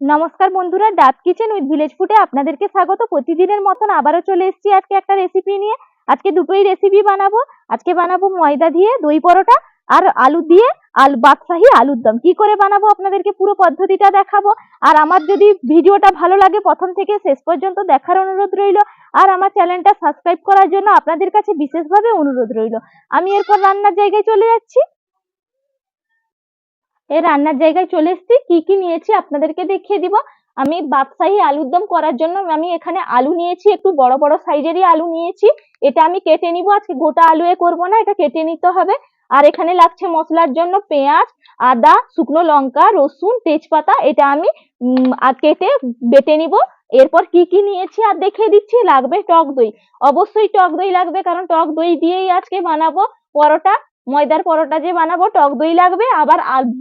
নমস্কার বন্ধুরা, ডাব কিচেন উইথ ভিলেজ ফুডে আপনাদেরকে স্বাগত। প্রতিদিনের মতন আবারও চলে এসেছি আজকে একটা রেসিপি নিয়ে। আজকে দুটোই রেসিপি বানাবো। আজকে বানাবো ময়দা দিয়ে দই পরোটা আর আলু দিয়ে আলু বাদশাহী আলুর দম। কি করে বানাবো আপনাদেরকে পুরো পদ্ধতিটা দেখাবো। আর আমার যদি ভিডিওটা ভালো লাগে প্রথম থেকে শেষ পর্যন্ত দেখার অনুরোধ রইল। আর আমার চ্যানেলটা সাবস্ক্রাইব করার জন্য আপনাদের কাছে বিশেষভাবে অনুরোধ রইল। আমি এরপর রান্নার জায়গায় চলে যাচ্ছি। এই রান্নার জায়গায় চলে এসেছি। কি কি নিয়েছি আপনাদেরকে দেখিয়ে দিব। আমি বাদশাহী আলুর দম করার জন্য আমি এখানে আলু নিয়েছি, একটু বড় বড় সাইজেরই আলু নিয়েছি। এটা আমি কেটে নিব, আজকে গোটা আলু এ করব না, এটা কেটে নিতে হবে। আর এখানে লাগছে মশলার জন্য পেঁয়াজ, আদা, শুকনো লঙ্কা, রসুন, তেজপাতা, এটা আমি কেটে বেটে নিব। এরপর কি কি নিয়েছি আর দেখিয়ে দিচ্ছি, লাগবে টক দই। অবশ্যই টক দই লাগবে, কারণ টক দই দিয়েই আজকে বানাবো পরোটা। ময়দার পরোটা যে বানাবো, টক দই লাগবে। আবার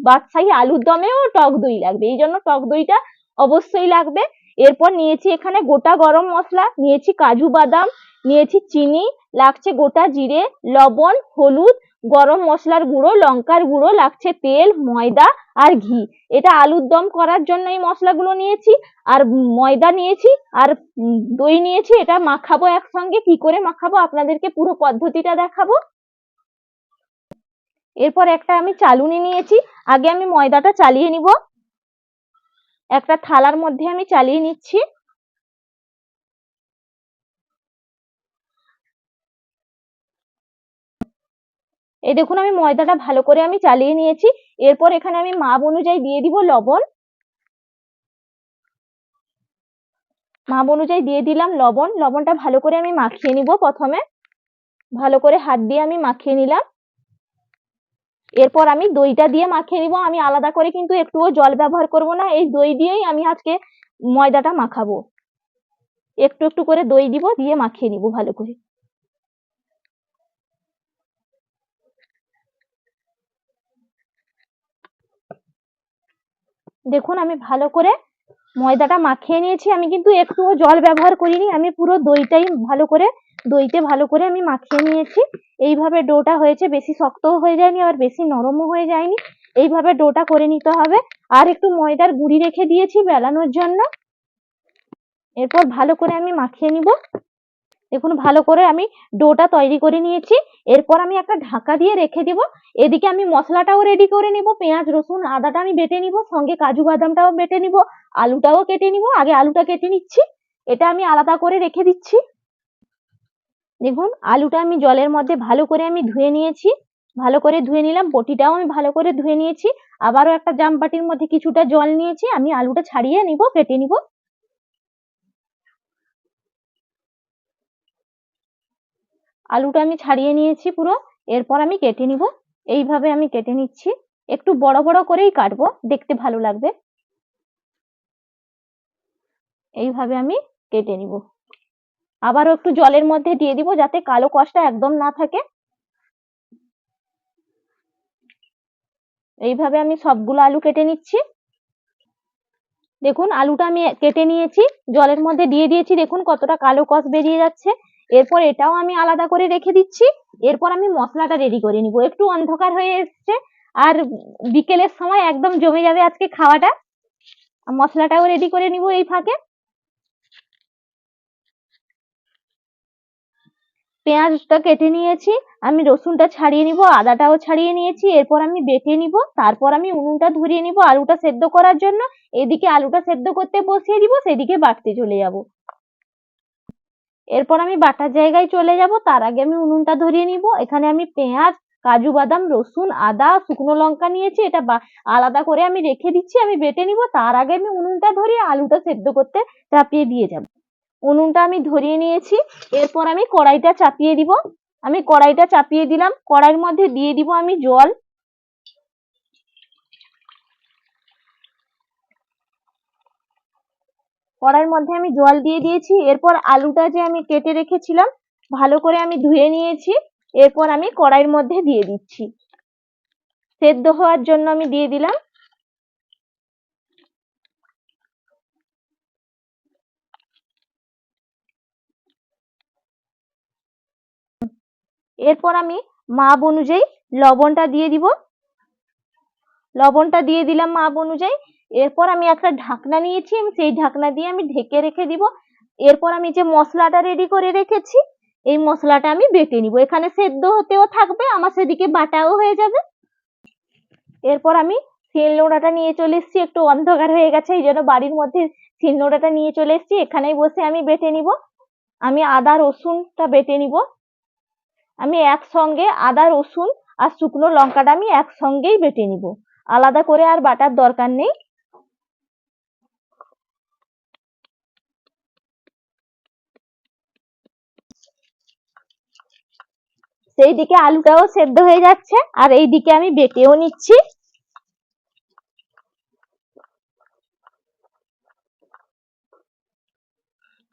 বাদশাহী আলুর দমেও টক দই লাগবে। এই জন্য টক দইটা অবশ্যই লাগবে। এরপর নিয়েছি এখানে গোটা গরম মশলা, নিয়েছি কাজু বাদাম, নিয়েছি চিনি, লাগছে গোটা জিরে, লবণ, হলুদ, গরম মশলার গুঁড়ো, লঙ্কার গুঁড়ো, লাগছে তেল, ময়দা আর ঘি। এটা আলুর দম করার জন্য এই মশলাগুলো নিয়েছি। আর ময়দা নিয়েছি আর দই নিয়েছি। এটা মাখাবো একসঙ্গে। কি করে মাখাবো? আপনাদেরকে পুরো পদ্ধতিটা দেখাবো। এরপর একটা আমি চালুনি নিয়েছি। আগে আমি ময়দাটা চালিয়ে নিব। একটা থালার মধ্যে আমি চালিয়ে নিচ্ছি। এই দেখুন, আমি ময়দাটা ভালো করে আমি চালিয়ে নিয়েছি। এরপর এখানে আমি মাপ অনুযায়ী দিয়ে দিব লবণ। মাপ অনুযায়ী দিয়ে দিলাম লবণ। লবণটা ভালো করে আমি মাখিয়ে নিব প্রথমে। ভালো করে হাত দিয়ে আমি মাখিয়ে নিলাম। এরপর আমি দইটা দিয়ে মাখিয়ে নিব। আমি আলাদা করে কিন্তু একটুও জল ব্যবহার করব না। এই দই দিয়েই আমি আজকে ময়দাটা মাখাবো। একটু একটু করে দই দিব, দিয়ে মাখিয়ে নিব ভালো করে। দেখুন, আমি ভালো করে ময়দাটা মাখিয়ে নিয়েছি। আমি কিন্তু একটুও জল ব্যবহার করিনি। আমি পুরো দইটাই ভালো করে দইতে ভালো করে আমি মাখিয়ে নিয়েছি। এইভাবে ডোটা হয়েছে, বেশি শক্তও হয়ে যায়নি, আবার বেশি নরমও হয়ে যায়নি। এইভাবে ডোটা করে নিতে হবে। আর একটু ময়দার গুঁড়ি রেখে দিয়েছি বেলানোর জন্য। এরপর ভালো করে আমি মাখিয়ে নিব। দেখুন, ভালো করে আমি ডোটা তৈরি করে নিয়েছি। এরপর আমি একটা ঢাকা দিয়ে রেখে দিব। এদিকে আমি মশলাটাও রেডি করে নিব। পেঁয়াজ, রসুন, আদাটা আমি বেটে নিব। সঙ্গে কাজু বাদামটাও বেটে নিব। আলুটাও কেটে নিব। আগে আলুটা কেটে নিচ্ছি। এটা আমি আলাদা করে রেখে দিচ্ছি। দেখুন, আলুটা আমি জলের মধ্যে ভালো করে আমি ধুয়ে নিয়েছি। ভালো করে ধুয়ে নিলাম, বটিটাও আমি ভালো করে ধুয়ে নিয়েছি। আবারও একটা জাম বাটির মধ্যে কিছুটা জল নিয়েছি, আমি আলুটা ছাড়িয়ে নিব কেটে নিব। আলুটা আমি ছাড়িয়ে নিয়েছি পুরো, এরপর আমি কেটে নিব। এইভাবে আমি কেটে নিচ্ছি। একটু বড় বড় করেই কাটবো, দেখতে ভালো লাগবে। এইভাবে আমি কেটে নিব। আবারও একটু জলের মধ্যে দিয়ে দিব যাতে কালো কষটা একদম না থাকে। এইভাবে আমি সবগুলো আলু কেটে নিচ্ছি। দেখুন, আলুটা আমি কেটে নিয়েছি, জলের মধ্যে দিয়ে দিয়েছি। দেখুন, কতটা কালো কষ বেরিয়ে যাচ্ছে। এরপর এটাও আমি আলাদা করে রেখে দিচ্ছি। এরপর আমি মশলাটা রেডি করে নিব। একটু অন্ধকার হয়ে এসছে আর বিকেলের সময় একদম জমে যাবে আজকে খাওয়াটা। মশলাটাও রেডি করে নিব এই ফাঁকে। পেঁয়াজটা কেটে নিয়েছি, আমি রসুনটা ছাড়িয়ে নিব, আদাটাও ছাড়িয়ে নিয়েছি, এরপর আমি বেটে নিব, তারপর আমি উনুনটা ধরিয়ে নিব আলুটা সেদ্ধ করার জন্য, এদিকে আলুটা সেদ্ধ করতে বসিয়ে দিব, সেদিকে বাটতে চলে যাব। এরপর আমি বাটার জায়গায় চলে যাব, তার আগে আমি উনুনটা ধরিয়ে নিব, এখানে আমি পেঁয়াজ, কাজু বাদাম, রসুন, আদা, শুকনো লঙ্কা নিয়েছি, এটা আলাদা করে আমি রেখে দিচ্ছি, আমি বেটে নিব, তার আগে আমি উনুনটা ধরিয়ে আলুটা সেদ্ধ করতে চাপিয়ে দিয়ে যাব। উনুনটা আমি ধরিয়ে নিয়েছি, এরপর আমি কড়াইটা চাপিয়ে দিব। আমি কড়াইটা চাপিয়ে দিলাম, কড়াইয়ের মধ্যে দিয়ে দিব আমি জল। কড়াইয়ের মধ্যে আমি জল দিয়ে দিয়েছি, এরপর আলুটা যে আমি কেটে রেখেছিলাম, ভালো করে আমি ধুয়ে নিয়েছি, এরপর আমি কড়াইয়ের মধ্যে দিয়ে দিচ্ছি। সেদ্ধ হওয়ার জন্য আমি দিয়ে দিলাম এরপর আমি মাপ অনুযায়ী লবণটা দিয়ে দিব। লবণটা দিয়ে দিলাম মাপ অনুযায়ী। এরপর আমি একটা ঢাকনা নিয়েছি, আমি সেই ঢাকনা দিয়ে আমি ঢেকে রেখে দিব। এরপর আমি যে মশলাটা রেডি করে রেখেছি, এই মশলাটা আমি বেটে নিব। এখানে সেদ্ধ হতেও থাকবে, আমার সেদিকে বাটাও হয়ে যাবে। এরপর আমি শিলনোড়াটা নিয়ে চলে এসেছি, একটু অন্ধকার হয়ে গেছে, এই জন্য বাড়ির মধ্যে শিলনোড়াটা নিয়ে চলে এসেছি। এখানেই বসে আমি বেটে নিব। আমি আদা রসুনটা বেটে নিব। আমি একসঙ্গে আদা, রসুন আর শুকনো লঙ্কাটা আমি একসঙ্গেই বেটে নিব। আলাদা করে আর বাটার দরকার নেই। সেই দিকে আলুটাও সেদ্ধ হয়ে যাচ্ছে আর এই দিকে আমি বেটেও নিচ্ছি।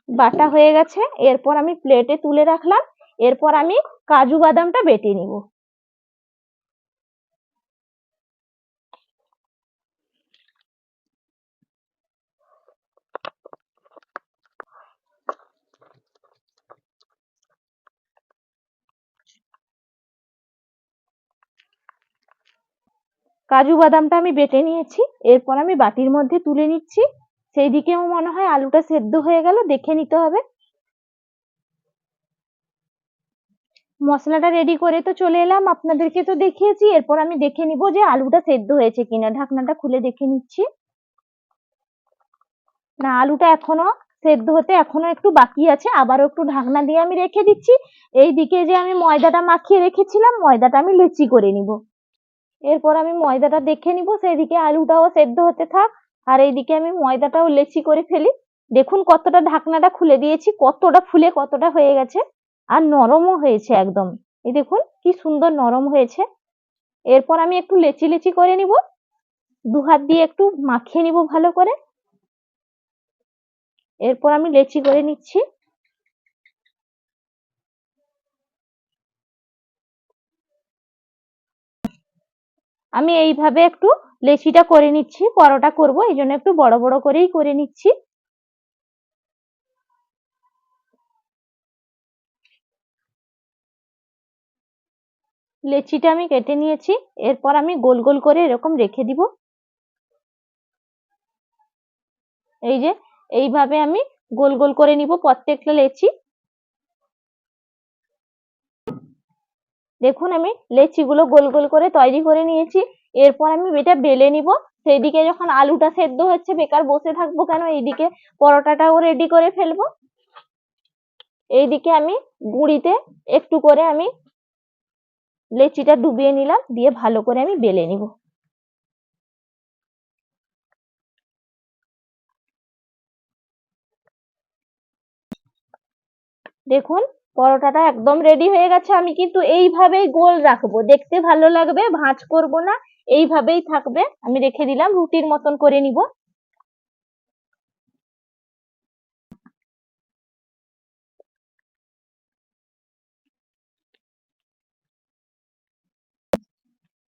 বাটা হয়ে গেছে, এরপর আমি প্লেটে তুলে রাখলাম। এরপর আমি কাজু বাদামটা বেটে নিব। কাজু বাদামটা আমি বেটে নিয়েছি, এরপর আমি বাটির মধ্যে তুলে নিচ্ছি। সেই দিকেও মনে হয় আলুটা সেদ্ধ হয়ে গেল, দেখে নিতে হবে। মশলাটা রেডি করে তো চলে এলাম। আপনাদেরকে তো দেখিয়েছি। এরপর আমি দেখে নিব যে আলুটা সেদ্ধ হয়েছে কিনা। ঢাকনাটা খুলে দেখে নিচ্ছি। না, আলুটা এখনও সেদ্ধ হতে এখনও একটু বাকি আছে। আবারও একটু ঢাকনা দিয়ে আমি রেখে দিচ্ছি। এই দিকে যে আমি ময়দাটা মাখিয়ে রেখেছিলাম, ময়দাটা আমি লুচি করে নিব। এরপর আমি ময়দাটা দেখে নিব। সেদিকে আলুটাও সেদ্ধ হতে থাক। আর এইদিকে আমি ময়দাটাও লেচি করে ফেলি। দেখুন কতটা ঢাকনাটা খুলে দিয়েছি। কতটা ফুলে কতটা হয়ে গেছে। আর নরমও হয়েছে একদম। এই দেখুন, কি সুন্দর নরম হয়েছে। এরপর আমি একটু লেচি লেচি করে নিব। দু হাত দিয়ে একটু মাখিয়ে নিব ভালো করে। এরপর আমি লেচি করে নিচ্ছি। আমি এইভাবে একটু লেচিটা করে নিচ্ছি, পরোটা করব, এই জন্য একটু বড় বড় করেই করে নিচ্ছি। লেচিটা আমি কেটে নিয়েছি, এরপর আমি গোল গোল করে এরকম রেখে দিব। এই যে, এইভাবে আমি গোল গোল করে নিব প্রত্যেকটা লেচি। দেখুন, আমি লেচিগুলো গোল গোল করে তৈরি করে নিয়েছি, এরপর আমি এটা বেলে নিব। সেইদিকে যখন আলুটা সেদ্ধ হচ্ছে, বেকার বসে থাকব কেন? এইদিকে পরোটাটাও রেডি করে ফেলব। এইদিকে আমি গুঁড়িতে একটু করে আমি লেচিটা ডুবিয়ে নিলাম, দিয়ে ভালো করে আমি বেলে নিব। দেখুন, পরোটাটা একদম রেডি হয়ে গেছে। আমি কিন্তু এইভাবেই গোল রাখব। দেখতে ভালো লাগবে, ভাঁজ করব না, এইভাবেই থাকবে। আমি রেখে দিলাম, রুটির মতন করে নিব।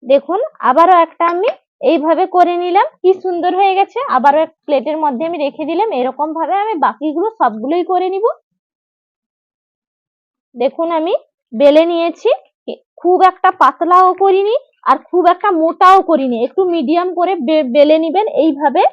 দেখুন, আবারও একটা আমি এইভাবে করে নিলাম। কি সুন্দর হয়ে গেছে। আবারও এক প্লেটের মধ্যে আমি রেখে দিলাম। এরকম ভাবে আমি বাকিগুলো সবগুলোই করে নিব। দেখুন, আমি বেলে নিয়েছি। খুব একটা পাতলাও করিনি আর খুব একটা মোটাও করিনি। একটু মিডিয়াম করে বেলে নিবেন এইভাবে।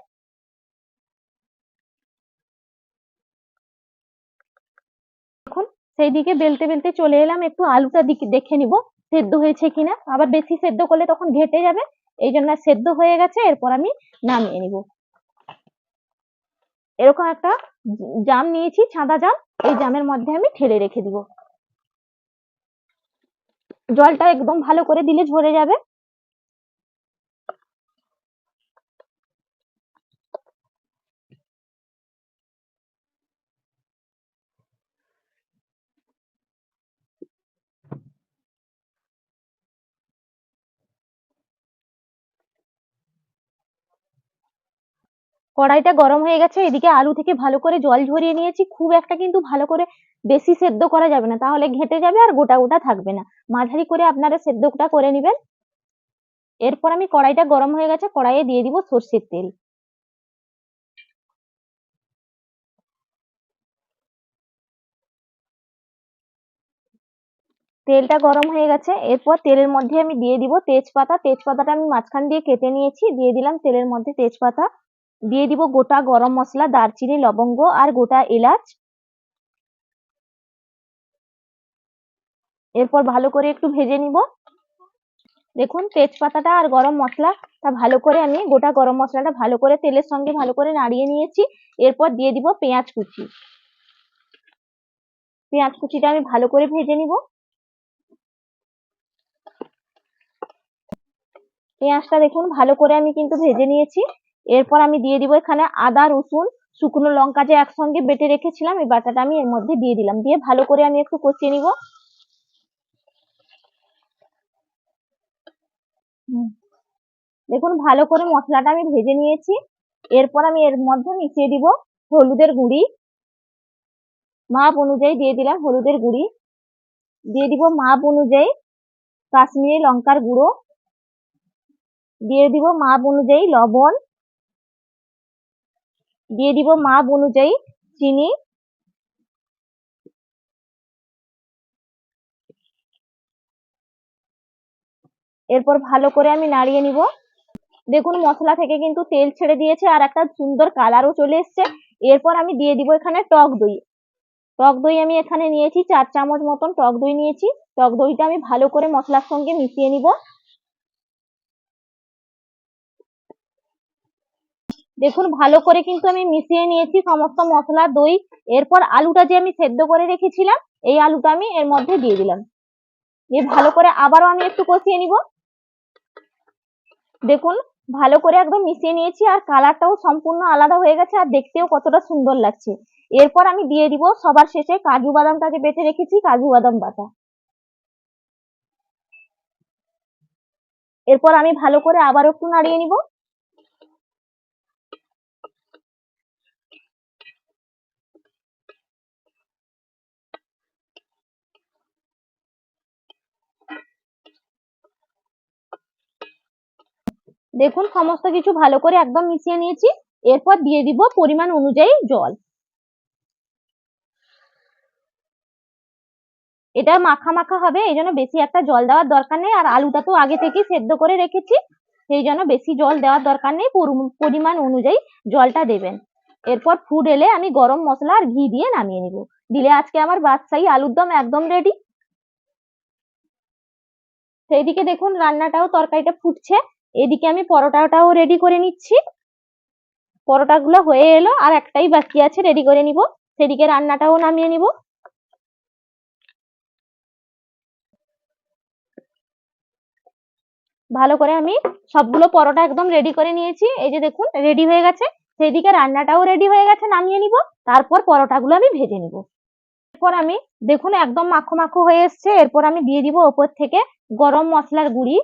সেই দিকে বেলতে বেলতে চলে এলাম। একটু আলুটা দিকে, দেখে নিব। সেদ্ধ হয়েছে কিনা, আবার বেশি সেদ্ধ করলে তখন ঘেটে যাবে, এই জন্য সেদ্ধ হয়ে গেছে, এরপর আমি নামিয়ে নিব। এরকম একটা জাম নিয়েছি ছাদা জাম, এই জামের মধ্যে আমি ঠেলে রেখে দিব। জলটা একদম ভালো করে দিলে ঝরে যাবে। কড়াইটা গরম হয়ে গেছে, এদিকে আলু থেকে ভালো করে জল ঝরিয়ে নিয়েছি। খুব একটা কিন্তু ভালো করে বেশি সেদ্ধ করা যাবে না, তাহলে ঘেটে যাবে আর গোটা গোটা থাকবে না। মাঝারি করে আপনারা সেদ্ধটা করে নেবেন। এরপর আমি কড়াইটা গরম হয়ে গেছে, কড়াইয়ে দিয়ে দিব সর্ষের তেল। তেলটা গরম হয়ে গেছে, এরপর তেলের মধ্যে আমি দিয়ে দিব তেজপাতা। তেজপাতাটা আমি মাঝখান দিয়ে কেটে নিয়েছি, দিয়ে দিলাম তেলের মধ্যে তেজপাতা। দিয়ে দিব গোটা গরম মশলা, দারচিনি, লবঙ্গ আর গোটা এলাচ। এরপর ভালো করে একটু ভেজে নিব। দেখুন, তেজপাতাটা আর গরম মশলাটা ভালো করে আমি গোটা গরম মশলাটা ভালো করে তেলের সঙ্গে ভালো করে নাড়িয়ে নিয়েছি। এরপর দিয়ে দিব পেঁয়াজ কুচি। পেঁয়াজ কুচিটা আমি ভালো করে ভেজে নিব। পেঁয়াজটা দেখুন, ভালো করে আমি কিন্তু ভেজে নিয়েছি। এরপর আমি দিয়ে দিব এখানে আদা, রসুন, শুকনো লঙ্কা যে একসঙ্গে বেটে রেখেছিলাম, এই বাটাটা আমি এর মধ্যে দিয়ে দিলাম। দিয়ে ভালো করে আমি একটু কষিয়ে নিব। দেখুন, ভালো করে মশলাটা আমি ভেজে নিয়েছি। এরপর আমি এর মধ্যে মিশিয়ে দিব হলুদের গুঁড়ি। মাপ অনুযায়ী দিয়ে দিলাম হলুদের গুঁড়ি। দিয়ে দিব মাপ অনুযায়ী কাশ্মীরি লঙ্কার গুঁড়ো। দিয়ে দিব মাপ অনুযায়ী লবণ। দিয়ে দিব মাপ অনুযায়ী চিনি। এরপর ভালো করে আমি নাড়িয়ে নিব। দেখুন, মশলা থেকে কিন্তু তেল ছেড়ে দিয়েছে আর একটা সুন্দর কালারও চলে এসছে। এরপর আমি দিয়ে দিব এখানে টক দই। টক দই আমি এখানে নিয়েছি, চার চামচ মতন টক দই নিয়েছি। টক দইটা আমি ভালো করে মশলার সঙ্গে মিশিয়ে নিব। দেখুন, ভালো করে কিন্তু আমি মিশিয়ে নিয়েছি সমস্ত মশলা, দই, এরপর আলুটা যে আমি সেদ্ধ করে রেখেছিলাম, এই আলুটা আমি এর মধ্যে দিয়ে দিলাম। দিয়ে ভালো করে আবারও আমি একটু কষিয়ে নিব। দেখুন, ভালো করে একদম মিশিয়ে নিয়েছি আর কালারটাও সম্পূর্ণ আলাদা হয়ে গেছে আর দেখতেও কতটা সুন্দর লাগছে। এরপর আমি দিয়ে দিব সবার শেষে কাজু বাদামটাকে বেটে রেখেছি, কাজু বাদাম বাটা। এরপর আমি ভালো করে আবার একটু নাড়িয়ে নিব। দেখুন, সমস্ত কিছু ভালো করে একদম মিশিয়ে নিয়েছি। এরপর দিয়ে দিব পরিমাণ অনুযায়ী জল। এটা মাখা মাখা হবে, এই জন্য বেশি একটা জল দেওয়ার দরকার নেই। আর আলুটা তো আগে থেকে সেদ্ধ করে রেখেছি, সেই জন্য বেশি জল দেওয়ার দরকার নেই। পরিমাণ অনুযায়ী জলটা দেবেন। এরপর ফুড এলে আমি গরম মশলা আর ঘি দিয়ে নামিয়ে নিব। দিলে আজকে আমার বাদশাহী আলুর দম একদম রেডি সেইদিকে দেখুন, রান্নাটাও তরকারিটা ফুটছে। এদিকে আমি পরোটাটাও রেডি করে নিচ্ছি। পরোটাগুলো হয়ে এলো, আর একটাই বাকি আছে রেডি করে নিব। সেদিকে রান্নাটাও নামিয়ে নিব। ভালো করে আমি সবগুলো পরোটা একদম রেডি করে নিয়েছি। এই যে দেখুন রেডি হয়ে গেছে। সেদিকে রান্নাটাও রেডি হয়ে গেছে, নামিয়ে নিব। তারপর পরোটাগুলো আমি ভেজে নিব। এরপর আমি, দেখুন, একদম মাখো মাখো হয়ে এসছে। এরপর আমি দিয়ে দিব ওপর থেকে গরম মশলার গুঁড়ি।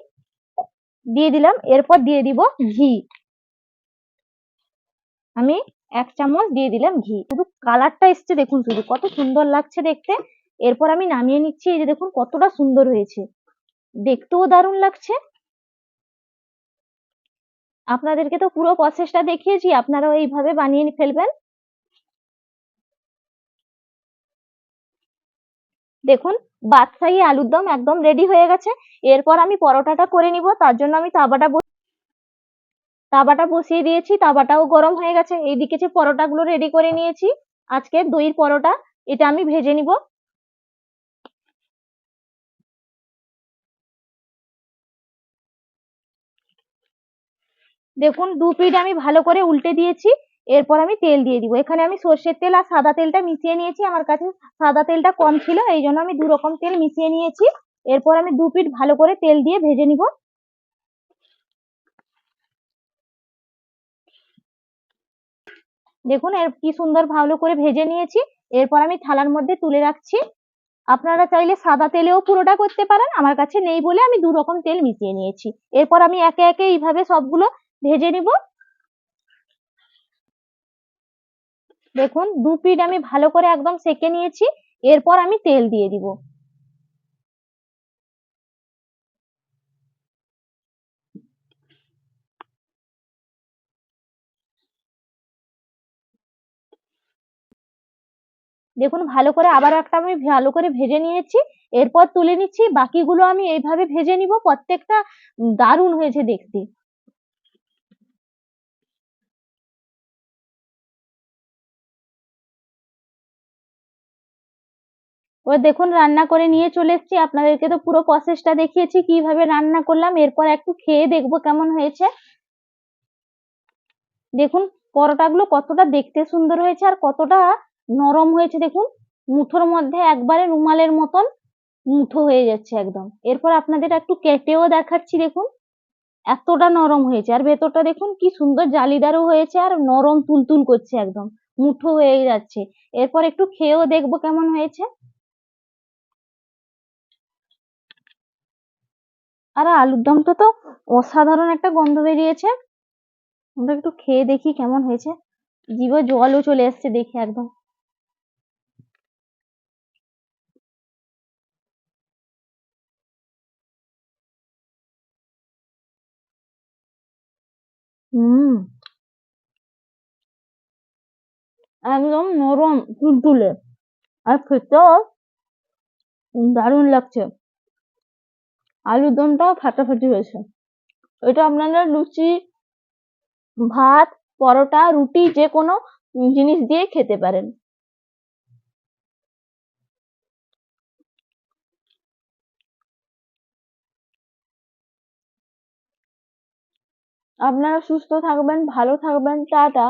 দিয়ে দিলাম, এরপর দিয়ে দিব ঘি। আমি এক চামচ দিয়ে দিলাম ঘি। শুধু কালারটা এসছে দেখুন শুধু, কত সুন্দর লাগছে দেখতে। এরপর আমি নামিয়ে নিচ্ছি, এই যে দেখুন কতটা সুন্দর হয়েছে। দেখতেও দারুণ লাগছে। আপনাদেরকে তো পুরো প্রসেসটা দেখিয়েছি, আপনারাও এইভাবে বানিয়ে ফেলবেন। দেখুন, বাদশাহী আলুর দম একদম রেডি হয়ে গেছে। এরপর আমি পরোটাটা করে নিব, তার জন্য আমি তাওয়াটা তাওয়াটা বসিয়ে দিয়েছি তাওয়াটাও গরম হয়ে গেছে। এইদিকে যে পরোটাগুলো রেডি করে নিয়েছি, আজকে দইয়ের পরোটা, এটা আমি ভেজে নিব। দেখুন, দু পিঠ আমি ভালো করে উল্টে দিয়েছি। এরপর আমি তেল দিয়ে দিব। এখানে আমি সর্ষের তেল আর সাদা তেলটা মিশিয়ে নিয়েছি। আমার কাছে সাদা তেলটা কম ছিল, এই জন্য আমি দু রকম তেল মিশিয়ে নিয়েছি। এরপর আমি দু পিঠ ভালো করে তেল দিয়ে ভেজে নিব। দেখুন, এর কি সুন্দর ভালো করে ভেজে নিয়েছি। এরপর আমি থালার মধ্যে তুলে রাখছি। আপনারা চাইলে সাদা তেলেও পুরোটা করতে পারেন, আমার কাছে নেই বলে আমি দু রকম তেল মিশিয়ে নিয়েছি। এরপর আমি একে একে এইভাবে সবগুলো ভেজে নিব। দেখুন, দু পিঠ আমি ভালো করে একদম সেকে নিয়েছি, এরপর আমি তেল দিয়ে দিব। দেখুন, ভালো করে আবার একটা আমি ভালো করে ভেজে নিয়েছি, এরপর তুলে নিচ্ছি, বাকিগুলো আমি এইভাবে ভেজে নিব, প্রত্যেকটা দারুণ হয়েছে দেখতে। এবার দেখুন, রান্না করে নিয়ে চলে এসেছি। আপনাদেরকে তো পুরো প্রসেসটা দেখিয়েছি, কীভাবে রান্না করলাম। এরপর একটু খেয়ে দেখব কেমন হয়েছে। দেখুন, পরোটাগুলো কতটা দেখতে সুন্দর হয়েছে আর কতটা নরম হয়েছে। দেখুন, মুঠোর মধ্যে একবারে রুমালের মতন মুঠো হয়ে যাচ্ছে একদম। এরপর আপনাদের একটু কেটেও দেখাচ্ছি, দেখুন। এতটা নরম হয়েছে। আর ভেতরটা দেখুন, কি সুন্দর জালিদারও হয়েছে আর নরম তুলতুল করছে একদম। মুঠো হয়ে যাচ্ছে। এরপর একটু খেয়েও দেখব কেমন হয়েছে। আর আলুর দমটা তো অসাধারণ একটা গন্ধ বেরিয়েছে। আমরা একটু খেয়ে দেখি কেমন হয়েছে। জিভে জলও চলে এসছে দেখে একদম। হুম। একদম নরম, তুলতুলে। আর খেতেও দারুণ লাগছে। আলুর দমটাও ফাটাফাটি হয়েছে। ওইটা আপনারা লুচি, ভাত, পরোটা, রুটি যে কোনো জিনিস দিয়ে খেতে পারেন। আপনারা সুস্থ থাকবেন, ভালো থাকবেন, টাটা।